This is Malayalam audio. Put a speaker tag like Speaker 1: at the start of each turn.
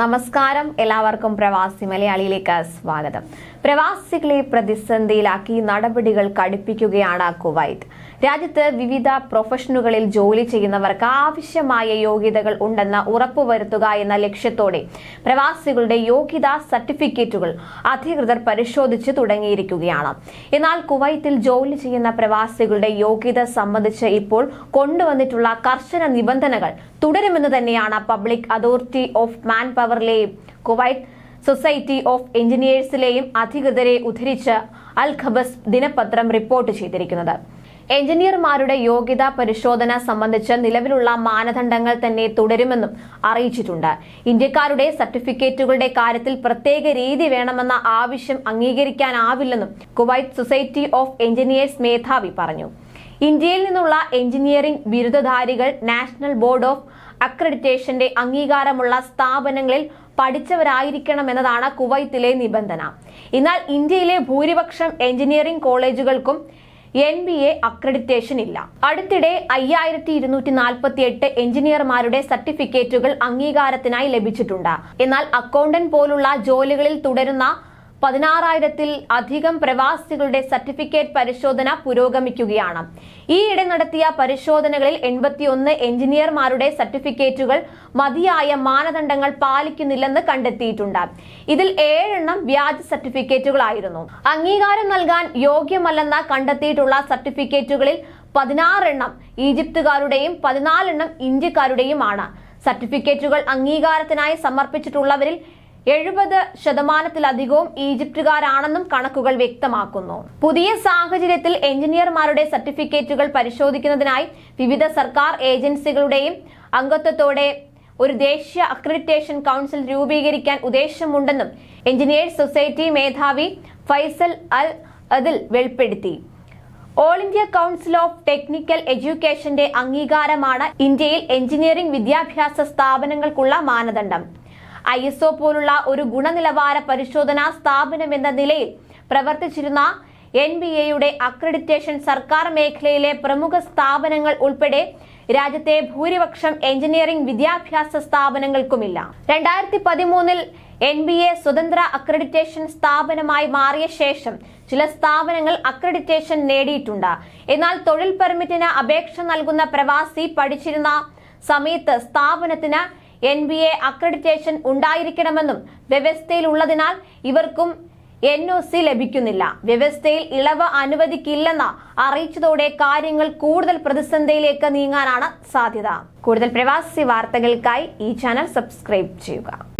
Speaker 1: നമസ്കാരം. എല്ലാവർക്കും പ്രവാസി മലയാളിയിലേക്ക് സ്വാഗതം. പ്രവാസികളെ പ്രതിസന്ധിയിലാക്കി നടപടികൾ കടുപ്പിക്കുകയാണ് കുവൈത്ത് രാജ്യത്ത് വിവിധ പ്രൊഫഷനുകളിൽ ജോലി ചെയ്യുന്നവർക്ക് ആവശ്യമായ യോഗ്യതകൾ ഉണ്ടെന്ന് ഉറപ്പുവരുത്തുക എന്ന ലക്ഷ്യത്തോടെ പ്രവാസികളുടെ യോഗ്യതാ സർട്ടിഫിക്കറ്റുകൾ അധികൃതർ പരിശോധിച്ച് തുടങ്ങിയിരിക്കുകയാണ്. എന്നാൽ കുവൈത്തിൽ ജോലി ചെയ്യുന്ന പ്രവാസികളുടെ യോഗ്യത സംബന്ധിച്ച് ഇപ്പോൾ കൊണ്ടുവന്നിട്ടുള്ള കർശന നിബന്ധനകൾ തുടരുമെന്ന് തന്നെയാണ് പബ്ലിക് അതോറിറ്റി ഓഫ് മാൻ പവറിലെയും കുവൈറ്റ് സൊസൈറ്റി ഓഫ് എഞ്ചിനീയേഴ്സിലെയും അധികൃതരെ ഉദ്ധരിച്ച് അൽ ഖബസ് ദിനപത്രം റിപ്പോർട്ട് ചെയ്തിരിക്കുന്നത്. എഞ്ചിനീയർമാരുടെ യോഗ്യതാ പരിശോധന സംബന്ധിച്ച് നിലവിലുള്ള മാനദണ്ഡങ്ങൾ തന്നെ തുടരുമെന്നും അറിയിച്ചിട്ടുണ്ട്. ഇന്ത്യക്കാരുടെ സർട്ടിഫിക്കറ്റുകളുടെ കാര്യത്തിൽ പ്രത്യേക രീതി വേണമെന്ന ആവശ്യം അംഗീകരിക്കാനാവില്ലെന്നും കുവൈറ്റ് സൊസൈറ്റി ഓഫ് എഞ്ചിനീയേഴ്സ് മേധാവി പറഞ്ഞു. ഇന്ത്യയിൽ നിന്നുള്ള എഞ്ചിനീയറിംഗ് ബിരുദധാരികൾ നാഷണൽ ബോർഡ് ഓഫ് അക്രഡിറ്റേഷന്റെ അംഗീകാരമുള്ള സ്ഥാപനങ്ങളിൽ പഠിച്ചവരായിരിക്കണമെന്നതാണ് കുവൈത്തിലെ നിബന്ധന. എന്നാൽ ഇന്ത്യയിലെ ഭൂരിപക്ഷം എഞ്ചിനീയറിംഗ് കോളേജുകൾക്കും എൻ ബി എ അക്രഡിറ്റേഷൻ ഇല്ല. അടുത്തിടെ അയ്യായിരത്തി ഇരുന്നൂറ്റി നാൽപ്പത്തി എട്ട് എഞ്ചിനീയർമാരുടെ സർട്ടിഫിക്കറ്റുകൾ അംഗീകാരത്തിനായി ലഭിച്ചിട്ടുണ്ട്. എന്നാൽ അക്കൗണ്ടന്റ് പോലുള്ള ജോലികളിൽ തുടരുന്ന പതിനാറായിരത്തിൽ അധികം പ്രവാസികളുടെ സർട്ടിഫിക്കറ്റ് പരിശോധന പുരോഗമിക്കുകയാണ്. ഈയിടെ നടത്തിയ പരിശോധനകളിൽ എൺപത്തിയൊന്ന് എഞ്ചിനീയർമാരുടെ സർട്ടിഫിക്കറ്റുകൾ മതിയായ മാനദണ്ഡങ്ങൾ പാലിക്കുന്നില്ലെന്ന് കണ്ടെത്തിയിട്ടുണ്ട്. ഇതിൽ ഏഴെണ്ണം വ്യാജ സർട്ടിഫിക്കറ്റുകളായിരുന്നു. അംഗീകാരം നൽകാൻ യോഗ്യമല്ലെന്ന് കണ്ടെത്തിയിട്ടുള്ള സർട്ടിഫിക്കറ്റുകളിൽ പതിനാറെണ്ണം ഈജിപ്തുകാരുടെയും പതിനാലെണ്ണം ഇന്ത്യക്കാരുടെയുമാണ്. സർട്ടിഫിക്കറ്റുകൾ അംഗീകാരത്തിനായി സമർപ്പിച്ചിട്ടുള്ളവരിൽ എഴുപത് ശതമാനത്തിലധികവും ഈജിപ്തുകാരാണെന്നും കണക്കുകൾ വ്യക്തമാക്കുന്നു. പുതിയ സാഹചര്യത്തിൽ എഞ്ചിനീയർമാരുടെ സർട്ടിഫിക്കറ്റുകൾ പരിശോധിക്കുന്നതിനായി വിവിധ സർക്കാർ ഏജൻസികളുടെയും അംഗത്വത്തോടെ ഒരു ദേശീയ അക്രഡിറ്റേഷൻ കൗൺസിൽ രൂപീകരിക്കാൻ ഉദ്ദേശമുണ്ടെന്നും എഞ്ചിനീയേഴ്സ് സൊസൈറ്റി മേധാവി ഫൈസൽ അൽ അതിൽ വെളിപ്പെടുത്തി. All India council of technical എഡ്യൂക്കേഷന്റെ അംഗീകാരമാണ് ഇന്ത്യയിൽ എഞ്ചിനീയറിംഗ് വിദ്യാഭ്യാസ സ്ഥാപനങ്ങൾക്കുള്ള മാനദണ്ഡം. ഐ പോലുള്ള ഒരു ഗുണനിലവാര പരിശോധനാ സ്ഥാപനം എന്ന നിലയിൽ പ്രവർത്തിച്ചിരുന്ന എൻ ബി എയുടെ അക്രഡിറ്റേഷൻ സർക്കാർ മേഖലയിലെ പ്രമുഖ സ്ഥാപനങ്ങൾ ഉൾപ്പെടെ രാജ്യത്തെ ഭൂരിപക്ഷം എഞ്ചിനീയറിംഗ് വിദ്യാഭ്യാസ സ്ഥാപനങ്ങൾക്കുമില്ല. രണ്ടായിരത്തി പതിമൂന്നിൽ എൻ ബി എ സ്വതന്ത്ര അക്രഡിറ്റേഷൻ സ്ഥാപനമായി മാറിയ ശേഷം ചില സ്ഥാപനങ്ങൾ അക്രഡിറ്റേഷൻ നേടിയിട്ടുണ്ട്. എന്നാൽ തൊഴിൽ പെർമിറ്റിന് അപേക്ഷ നൽകുന്ന പ്രവാസി പഠിച്ചിരുന്ന സമയത്ത് സ്ഥാപനത്തിന് എൻ ബി എ അക്രഡിറ്റേഷൻ ഉണ്ടായിരിക്കണമെന്നും വ്യവസ്ഥയിൽ ഉള്ളതിനാൽ ഇവർക്കും എൻ ഒ സി ലഭിക്കുന്നില്ല. വ്യവസ്ഥയിൽ ഇളവ് അനുവദിക്കില്ലെന്ന അറിയിച്ചതോടെ കാര്യങ്ങൾ കൂടുതൽ പ്രതിസന്ധിയിലേക്ക് നീങ്ങാനാണ് സാധ്യത. കൂടുതൽ പ്രവാസി വാർത്തകൾക്കായി ഈ ചാനൽ സബ്സ്ക്രൈബ് ചെയ്യുക.